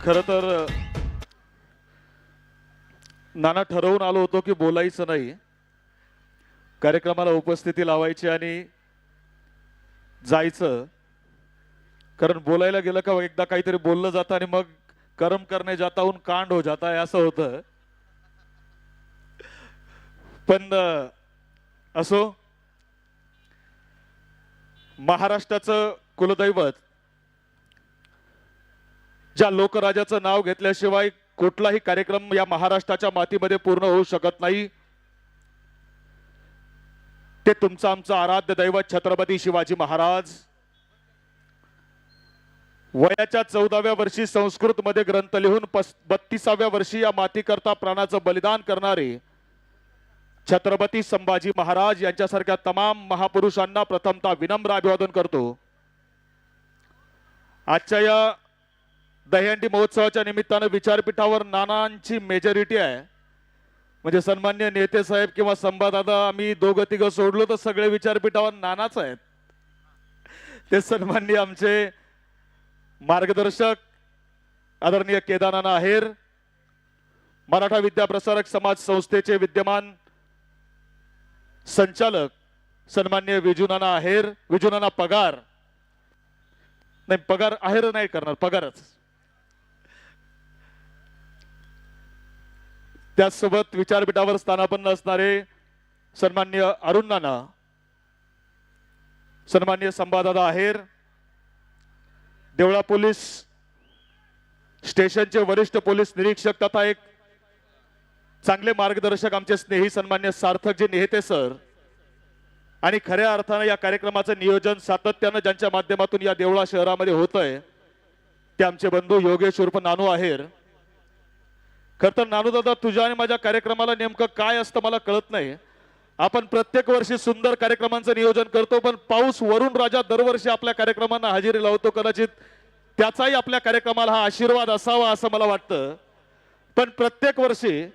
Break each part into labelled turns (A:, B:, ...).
A: खरं तर नाना ठरवून आलो होतो की बोलायचं नाही. कार्यक्रमाला उपस्थिती लावायची आणि जायचं. कारण बोलायला गेलं का एकदा काहीतरी बोललं जातं आणि मग कर्म करणे जाताहून कांड हो जाता असं होतं. पण असो महाराष्ट्राचं कुलदैवत ज्या लोकराजाचं नाव घेतल्याशिवाय कुठलाही कार्यक्रम या महाराष्ट्राच्या मातीमध्ये पूर्ण होऊ शकत नाही ते तुमचं आमचं आराध्य दैवत छत्रपती शिवाजी महाराज. वयाच्या चौदाव्या वर्षी संस्कृत मध्ये ग्रंथ लिहून बत्तीसाव्या वर्षी या मातीकरता प्राणाचं बलिदान करणारे छत्रपती संभाजी महाराज यांच्यासारख्या तमाम महापुरुषांना प्रथमतः विनम्र अभिवादन करतो. आजच्या या दहीहंडी महोत्सवाच्या निमित्तानं विचारपीठावर नानांची मेजॉरिटी आहे. म्हणजे सन्मान्य नेते साहेब किंवा संभादादा आम्ही दोघं तिघं सोडलो तर सगळे विचारपीठावर नानाच आहेत. ते सन्मान्य आमचे मार्गदर्शक आदरणीय केदारनाथ आहेर मराठा विद्याप्रसारक समाज संस्थेचे विद्यमान संचालक सन्मान्य विजुनाना आहेर विजुनाना पगार. नाही पगार आहेर नाही करणार पगारच. त्याचसोबत विचारपीठावर स्थानापन्न असणारे सन्मान्य अरुण नाना सन्मान्य संभादादा आहेर देवळा पोलीस स्टेशनचे वरिष्ठ पोलीस निरीक्षक तथा एक चांगले मार्गदर्शक आमचे स्नेही सन्मान्य सार्थक जे नेहते सर. आणि खऱ्या अर्थानं या कार्यक्रमाचं नियोजन सातत्यानं ज्यांच्या माध्यमातून या देवळा शहरामध्ये होत आहे ते आमचे बंधू योगेश उर्फ नानू आहेर. खर तर नानू दादा तुझ्या आणि माझ्या कार्यक्रमाला नेमकं काय असतं मला कळत नाही. आपण प्रत्येक वर्षी सुंदर कार्यक्रमांचं नियोजन करतो पण पाऊस वरून राजा दरवर्षी आपल्या कार्यक्रमांना हजेरी लावतो कदाचित. त्याचाही आपल्या कार्यक्रमाला हा आशीर्वाद असावा असं मला वाटतं. पण प्रत्येक वर्षी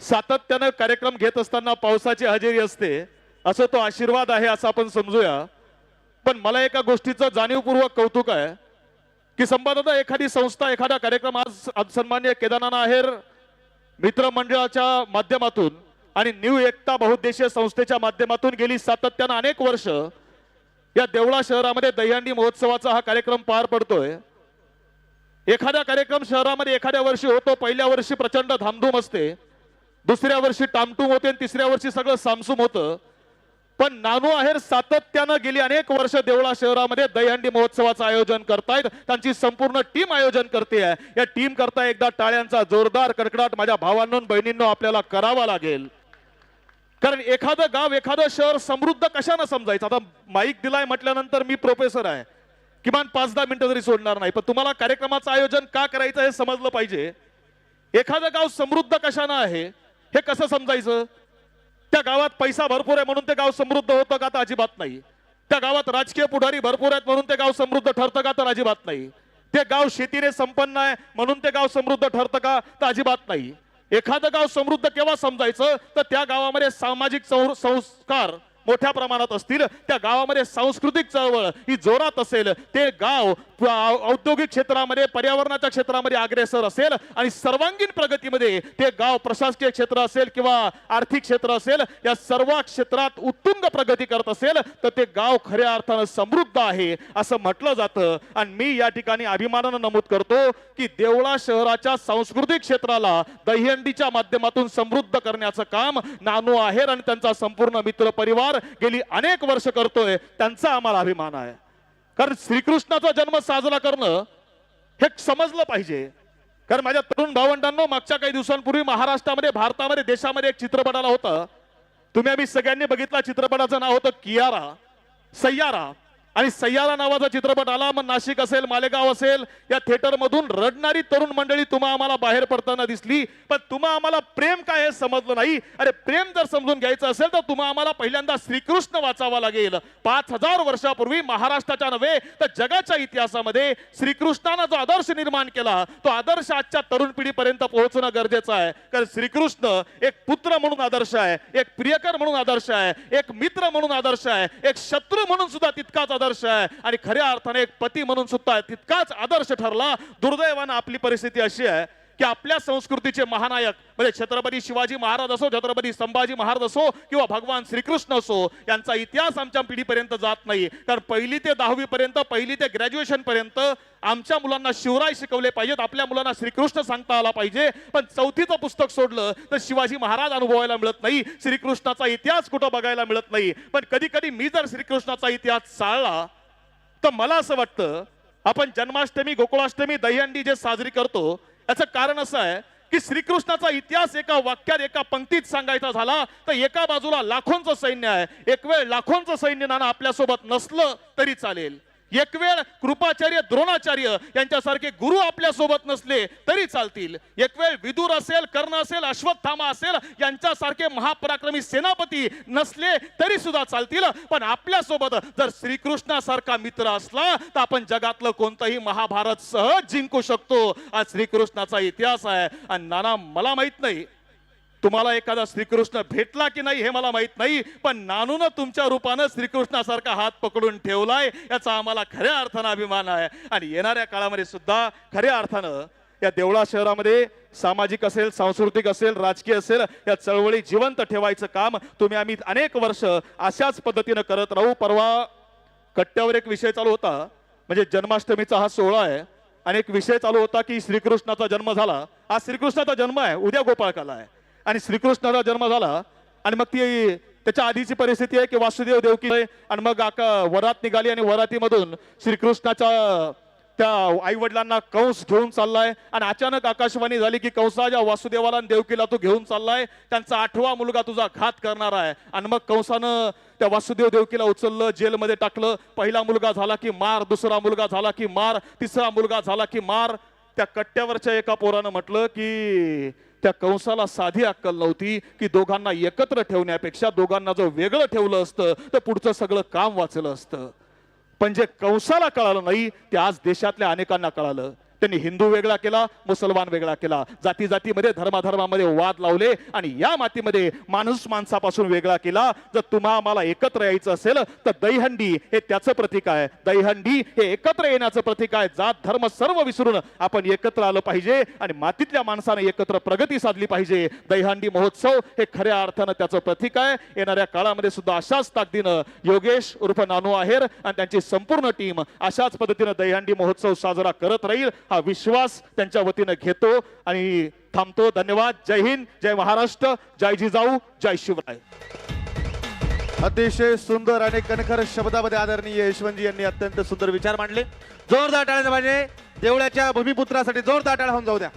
A: सातत्यानं कार्यक्रम घेत असताना पावसाची हजेरी असते. असं तो आशीर्वाद आहे असं आपण समजूया. पण मला एका गोष्टीचं जाणीवपूर्वक कौतुक आहे की संवाददाता एखादी संस्था एखादा कार्यक्रम आज आज सन्मान्य केदारनाथ आहेर मित्रमंडळाच्या माध्यमातून आणि न्यू एकता बहुद्देशीय संस्थेच्या माध्यमातून गेली सातत्यानं अनेक वर्ष या देवळा शहरामध्ये दहीहंडी महोत्सवाचा हा कार्यक्रम पार पडतोय. एखादा कार्यक्रम शहरामध्ये एखाद्या वर्षी होतो पहिल्या वर्षी प्रचंड धामधूम असते. दुसऱ्या वर्षी टामटूम होते आणि तिसऱ्या वर्षी सगळं सामसूम होतं. पण नानू आहेर सातत्यानं गेली अनेक वर्ष देवळा शहरामध्ये दहीहंडी महोत्सवाचं आयोजन करतायत. त्यांची संपूर्ण टीम आयोजन करते आहे. या टीम करता एकदा टाळ्यांचा जोरदार कडकडाट माझ्या भावांनो बहिणींना बहिणींनो आपल्याला करावा लागेल. कारण एखादं गाव एखादं शहर समृद्ध कशानं समजायचं? आता माईक दिलाय म्हटल्यानंतर मी प्रोफेसर आहे. किमान पाच दहा मिनिटं जरी सोडणार नाही. पण तुम्हाला कार्यक्रमाचं आयोजन का करायचं हे समजलं पाहिजे. एखादं गाव समृद्ध कशानं आहे? हे कसं समजायचं? त्या गावात पैसा भरपूर आहे म्हणून ते गाव समृद्ध होतं का तर अजिबात नाही. त्या गावात राजकीय पुढारी भरपूर आहेत म्हणून ते गाव समृद्ध ठरतं का तर अजिबात नाही. ते गाव शेतीने संपन्न आहे म्हणून ते गाव समृद्ध ठरतं का तर अजिबात नाही. एखादं गाव समृद्ध केव्हा समजायचं? तर त्या गावामध्ये सामाजिक सौ- संस्कार मोठ्या प्रमाणात असतील त्या गावामध्ये सांस्कृतिक चळवळ ही जोरात असेल ते गाव औद्योगिक क्षेत्रामध्ये पर्यावरणाच्या क्षेत्रामध्ये अग्रेसर असेल आणि सर्वांगीण प्रगतीमध्ये ते गाव प्रशासकीय क्षेत्र असेल किंवा आर्थिक क्षेत्र असेल या सर्व क्षेत्रात उत्तुंग प्रगती करत असेल तर ते गाव खऱ्या अर्थानं समृद्ध आहे असं म्हटलं जातं. आणि मी या ठिकाणी अभिमानानं नमूद करतो की देवळा शहराच्या सांस्कृतिक क्षेत्राला दहीहंडीच्या माध्यमातून समृद्ध करण्याचं काम नानू आहेर आणि त्यांचा संपूर्ण मित्र परिवार गेली अनेक वर्ष करतोय त्यांचा आम्हाला अभिमान आहे. कारण श्रीकृष्णाचा जन्म साजरा करणं हे समजलं पाहिजे. कारण माझ्या तरुण भावंडांनो मागच्या काही दिवसांपूर्वी महाराष्ट्रामध्ये भारतामध्ये देशामध्ये एक चित्रपट आला होता. तुम्ही आम्ही सगळ्यांनी बघितला चित्रपटाचं नाव होतं कियारा सय्यारा आणि सय्यारा नावाचा चित्रपट आला मग नाशिक असेल मालेगाव असेल या थिएटरमधून रडणारी तरुण मंडळी तुम्हा आम्हाला बाहेर पडताना दिसली. पण तुम्हा आम्हाला प्रेम काय हे समजलं नाही. अरे प्रेम जर समजून घ्यायचं असेल तर तुम्हा आम्हाला पहिल्यांदा श्रीकृष्ण वाचावा लागेल. पाच हजार वर्षापूर्वी महाराष्ट्राच्या नव्हे तर जगाच्या इतिहासामध्ये श्रीकृष्णानं जो आदर्श निर्माण केला तो आदर्श आजच्या तरुण पिढीपर्यंत पोहोचणं गरजेचं आहे. कारण श्रीकृष्ण एक पुत्र म्हणून आदर्श आहे एक प्रियकर म्हणून आदर्श आहे एक मित्र म्हणून आदर्श आहे एक शत्रू म्हणून सुद्धा तितकाच आदर्श आहे. आणि खऱ्या अर्थाने एक पती म्हणून सुद्धा तितकाच आदर्श ठरला. दुर्दैवानं आपली परिस्थिती अशी आहे की आपल्या संस्कृतीचे महानायक म्हणजे छत्रपती शिवाजी महाराज असो छत्रपती संभाजी महाराज असो किंवा भगवान श्रीकृष्ण असो यांचा इतिहास आमच्या पिढीपर्यंत जात नाही. कारण पहिली ते दहावी पर्यंत पहिली ते ग्रॅज्युएशन पर्यंत आमच्या मुलांना शिवराय शिकवले पाहिजेत आपल्या मुलांना श्रीकृष्ण सांगता आला पाहिजे. पण चौथीचं पुस्तक सोडलं तर शिवाजी महाराज अनुभवायला मिळत नाही. श्रीकृष्णाचा इतिहास कुठं बघायला मिळत नाही. पण कधी कधी मी जर श्रीकृष्णाचा इतिहास चाळला तर मला असं वाटतं आपण जन्माष्टमी गोकुळाष्टमी दहीहंडी जे साजरी करतो याचं कारण असं आहे की श्रीकृष्णाचा इतिहास एका वाक्यात एका पंक्तीत सांगायचा झाला तर एका बाजूला लाखोंचं सैन्य आहे. एक वेळ लाखोंचं सैन्य नाना आपल्यासोबत नसलं तरी चालेल. एक वेळ कृपाचार्य द्रोणाचार्य यांच्यासारखे गुरु आपल्यासोबत नसले तरी चालतील. एक वेळ विदूर असेल कर्ण असेल अश्वत्थामा असेल यांच्यासारखे महापराक्रमी सेनापती नसले तरी सुद्धा चालतील. पण आपल्यासोबत जर श्रीकृष्णासारखा मित्र असला तर आपण जगातलं कोणतंही महाभारत सहज जिंकू शकतो. आज श्रीकृष्णाचा इतिहास आहे. आणि नाना मला माहीत नाही. तुम्हाला एखादा श्रीकृष्ण भेटला की नाही हे मला माहीत नाही पण नानून तुमच्या रूपानं श्रीकृष्णासारखा हात पकडून ठेवलाय याचा आम्हाला खऱ्या अर्थानं अभिमान आहे. आणि येणाऱ्या काळामध्ये सुद्धा खऱ्या अर्थानं या देवळा शहरामध्ये सामाजिक असेल सांस्कृतिक असेल राजकीय असेल या चळवळी जिवंत ठेवायचं काम तुम्ही आम्ही अनेक वर्ष अशाच पद्धतीनं करत राहू. परवा कट्ट्यावर एक विषय चालू होता म्हणजे जन्माष्टमीचा हा सोहळा आहे आणि एक विषय चालू होता की श्रीकृष्णाचा जन्म झाला. आज श्रीकृष्णाचा जन्म आहे उद्या गोपाळकाला आहे. आणि श्रीकृष्णाचा जन्म झाला. आणि मग ती त्याच्या आधीची परिस्थिती आहे की वासुदेव देवकी आणि मग आका वरात निघाली आणि वरातीमधून श्रीकृष्णाच्या त्या आई वडिलांना कंस घेऊन चाललाय. आणि अचानक आकाशवाणी झाली की कंसाच्या वासुदेवाला आणि देवकीला तू घेऊन चाललाय. त्यांचा आठवा मुलगा तुझा घात करणार आहे. आणि मग कंसानं त्या वासुदेव देवकीला उचललं जेलमध्ये टाकलं. पहिला मुलगा झाला की मार दुसरा मुलगा झाला की मार तिसरा मुलगा झाला की मार. त्या कट्ट्यावरच्या एका पोरानं म्हटलं की त्या कंसाला साधी अक्कल नव्हती की दोघांना एकत्र ठेवण्यापेक्षा दोघांना जर वेगळं ठेवलं असतं तर पुढचं सगळं काम वाचलं असतं. पण जे कंसाला कळालं नाही ते आज देशातल्या अनेकांना कळालं. त्यांनी हिंदू वेगळा केला मुसलमान वेगळा केला. जाती जातीमध्ये धर्माधर्मामध्ये वाद लावले आणि या मातीमध्ये माणूस माणसापासून वेगळा केला. जर तुम्हा आम्हाला एकत्र यायचं असेल तर दहीहंडी हे त्याचं प्रतीक आहे. दहीहंडी हे एकत्र येण्याचं प्रतीक आहे. जात धर्म सर्व विसरून आपण एकत्र आलं पाहिजे आणि मातीतल्या माणसाने एकत्र प्रगती साधली पाहिजे. दहीहंडी महोत्सव हे खऱ्या अर्थानं त्याचं प्रतीक आहे. येणाऱ्या काळामध्ये सुद्धा अशाच ताकदीनं योगेश उर्फ नानू आहेर आणि त्यांची संपूर्ण टीम अशाच पद्धतीनं दहीहंडी महोत्सव साजरा करत राहील. हा विश्वास त्यांच्या वतीनं घेतो आणि थांबतो. धन्यवाद. जय हिंद जय महाराष्ट्र जय जिजाऊ जय शिवराय.
B: अतिशय सुंदर आणि कणखर शब्दामध्ये आदरणीय यशवंतजी यांनी अत्यंत सुंदर विचार मांडले. जोरदार टाळ्या पाहिजे देवळाच्या भूमिपुत्रासाठी जोरदार टाळ्या होऊन जाऊ द्या.